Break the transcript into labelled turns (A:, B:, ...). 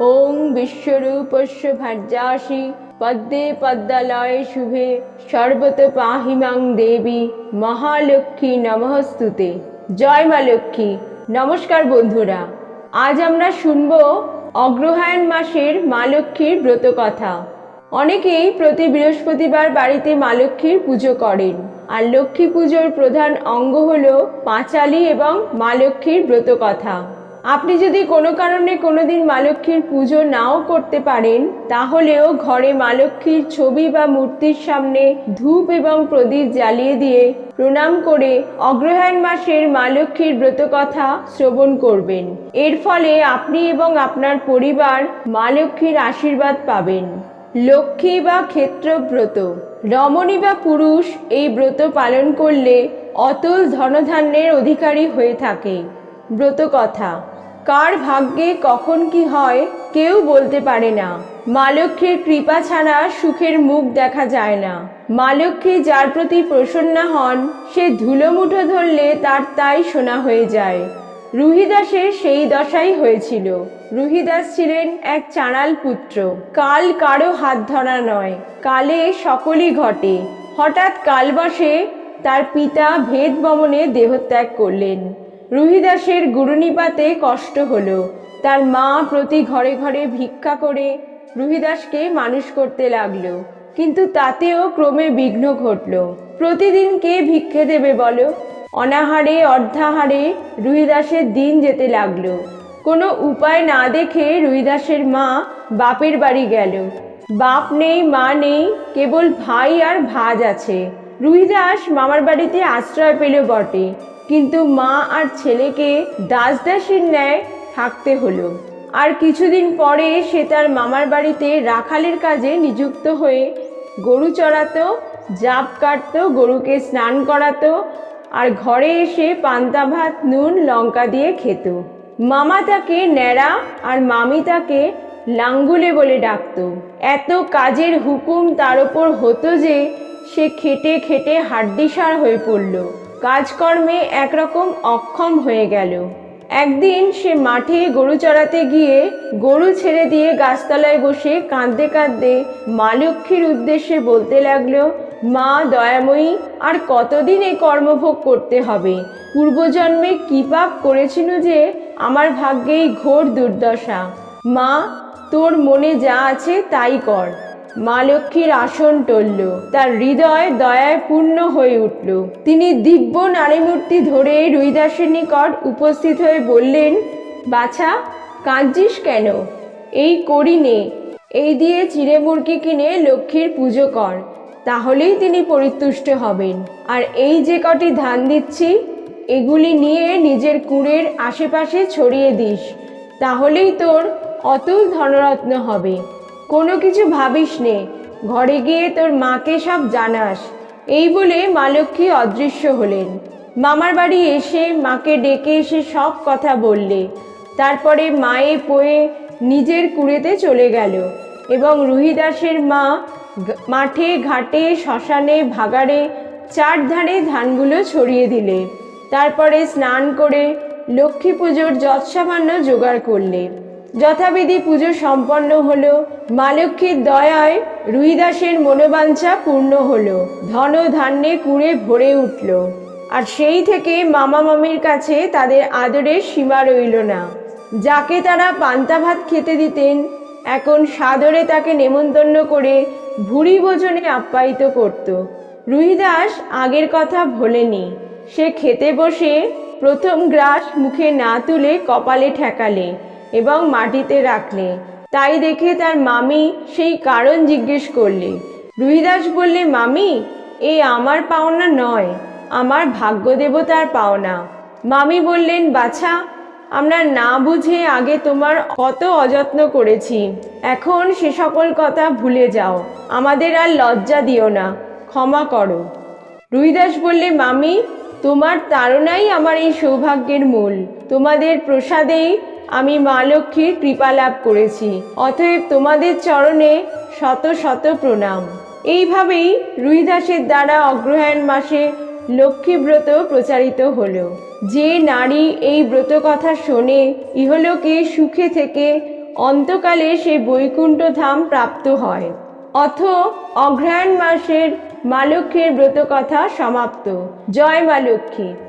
A: ওং বিশ্বরূপস্য ভার্যাসি পদ্মে পদ্মালয়ে শুভে সর্বত পাহিমাং দেবী মহালক্ষ্মী নমস্তুতে জয় মা লক্ষ্মী। নমস্কার বন্ধুরা, আজ আমরা শুনব অগ্রহায়ণ মাসের মা লক্ষ্মীর ব্রত কথা। অনেকেই প্রতি বৃহস্পতিবার বাড়িতে মা লক্ষ্মীর পুজো করেন। আর লক্ষ্মী পুজোর প্রধান অঙ্গ হল পাঁচালি এবং মা লক্ষ্মীর ব্রত কথা। আপনি যদি কোনো কারণে কোনোদিন মা লক্ষ্মীর পুজো নাও করতে পারেন, তাহলেও ঘরে মা লক্ষ্মীর ছবি বা মূর্তির সামনে ধূপ এবং প্রদীপ জ্বালিয়ে দিয়ে প্রণাম করে অগ্রহায়ণ মাসের মা লক্ষ্মীর ব্রত কথা শ্রবণ করবেন। এর ফলে আপনি এবং আপনার পরিবার মা লক্ষ্মীর আশীর্বাদ পাবেন। লক্ষ্মী বা ক্ষেত্রব্রত রমণী বা পুরুষ এই ব্রত পালন করলে অতুল ধনধান্যের অধিকারী হয়ে থাকে। ব্রত কথা কার ভাগ্যে কখন কি হয় কেউ বলতে পারে না। মা লক্ষ্মীর কৃপা ছাড়া সুখের মুখ দেখা যায় না। মা লক্ষ্মী যার প্রতি প্রসন্না হন, সে ধুলোমুঠো ধরলে তার তাই শোনা হয়ে যায়। রুহিদাসের সেই দশাই হয়েছিল। রুহিদাস ছিলেন এক চাঁড়াল পুত্র। কাল কারও হাত ধরা নয়, কালে সকলই ঘটে। হঠাৎ কালবশে তার পিতা ভেদ বমনে দেহত্যাগ করলেন। রুহিদাসের গুরুনিপাতে কষ্ট হলো। তার মা প্রতি ঘরে ঘরে ভিক্ষা করে রুহিদাসকে মানুষ করতে লাগল। কিন্তু তাতেও ক্রমে বিঘ্ন ঘটল। প্রতিদিন কে ভিক্ষে দেবে বলো? অনাহারে, অর্ধাহারে রুহিদাসের দিন যেতে লাগল। কোনো উপায় না দেখে রুহিদাসের মা বাপের বাড়ি গেল। বাপ নেই, মা নেই, কেবল ভাই আর ভাজ আছে। রুহিদাস মামার বাড়িতে আশ্রয় পেল বটে। কিন্তু মা আর ছেলেকে দাস দাসীর ন্যায় থাকতে হলো। আর কিছুদিন পরে সে তার মামার বাড়িতে রাখালের কাজে নিযুক্ত হয়ে গরু চড়াতো, জাপ কাটতো, গরুকে স্নান করাতো আর ঘরে এসে পান্তা ভাত, নুন, লঙ্কা দিয়ে খেত। মামা তাকে ন্যাড়া আর মামি তাকে লাঙ্গুলে বলে ডাকতো। এত কাজের হুকুম তার ওপর হতো যে সে খেটে খেটে হাড্ডিসার হয়ে পড়ল। কাজকর্মে একরকম অক্ষম হয়ে গেল। একদিন সে মাঠে গরু চড়াতে গিয়ে গরু ছেড়ে দিয়ে গাছতলায় বসে কাঁদতে কাঁদতে মা লক্ষ্মীর উদ্দেশ্যে বলতে লাগল, মা, দয়াময়ী, আর কতদিন এই কর্মভোগ করতে হবে? পূর্বজন্মে কি পাপ করেছিল যে আমার ভাগ্যেই ঘোর দুর্দশা। মা, তোর মনে যা আছে তাই কর। মা লক্ষ্মীর আসন টলল। তার হৃদয় দয়ায় পূর্ণ হয়ে উঠল। তিনি দিব্য নারীমূর্তি ধরে রুইদাসের নিকট উপস্থিত হয়ে বললেন, বাছা, কাঁদছিস কেন? এই করি নে। এই দিয়ে চিড়ে মুরগি কিনে লক্ষ্মীর পুজো কর। তাহলেই তিনি পরিতুষ্ট হবেন। আর এই যে কটি ধান দিচ্ছি, এগুলি নিয়ে নিজের কুঁড়ের আশেপাশে ছড়িয়ে দিস। তাহলেই তোর অতুল ধনরত্ন হবে। কোনো কিছু ভাবিস নে। ঘরে গিয়ে তোর মাকে সব জানাস। এই বলে মা লক্ষ্মী অদৃশ্য হলেন। মামার বাড়ি এসে মাকে ডেকে এসে সব কথা বললে। তারপরে মায়ে পোয়ে নিজের কুড়েতে চলে গেল এবং রুহিদাসের মা মাঠে, ঘাটে, শ্মশানে, ভাগাড়ে চারধারে ধানগুলো ছড়িয়ে দিলে। তারপরে স্নান করে লক্ষ্মী পুজোর যৎসামান্য জোগাড় করলে। যথাবিধি পুজো সম্পন্ন হলো। মা লক্ষ্মীর দয়ায় রুহিদাসের মনোবাঞ্ছা পূর্ণ হলো। ধন ধান্যে কুড়ে ভরে উঠল। আর সেই থেকে মামা মামির কাছে তাদের আদরের সীমা রইল না। যাকে তারা পান্তা ভাত খেতে দিতেন, এখন সাদরে তাকে নেমন্তন্ন করে ভুরি ভোজনে আপ্যায়িত করত। রুহিদাস আগের কথা ভোলেনি। সে খেতে বসে প্রথম গ্রাস মুখে না তুলে কপালে ঠেকালে। এবং মাটিতে রাখলে। তাই দেখে তার মামি সেই কারণ জিজ্ঞেস করলে। রুহিদাস বললে, মামি, এ আমার পাওনা নয়, আমার ভাগ্য দেবতার পাওনা। মামি বললেন, বাছা, আমরা না বুঝে আগে তোমার কত অযত্ন করেছি। এখন সে সকল কথা ভুলে যাও, আমাদের আর লজ্জা দিও না, ক্ষমা করো। রুহিদাস বললে, মামি, তোমার তাড়নাই আমার এই সৌভাগ্যের মূল। তোমাদের প্রসাদেই আমি মা লক্ষ্মীর কৃপা লাভ করেছি। অতএব তোমাদের চরণে শত শত প্রণাম। এইভাবেই রুহিদাসের দ্বারা অগ্রহায়ণ মাসে লক্ষ্মী ব্রত প্রচারিত হলো। যে নারী এই ব্রত কথা শোনে, ইহলোকে সুখে থেকে অন্তকালে সে বৈকুণ্ঠ ধাম প্রাপ্ত হয়। অথ অগ্রহায়ণ মাসের মা লক্ষ্মীর ব্রত কথা সমাপ্ত। জয় মা লক্ষ্মী।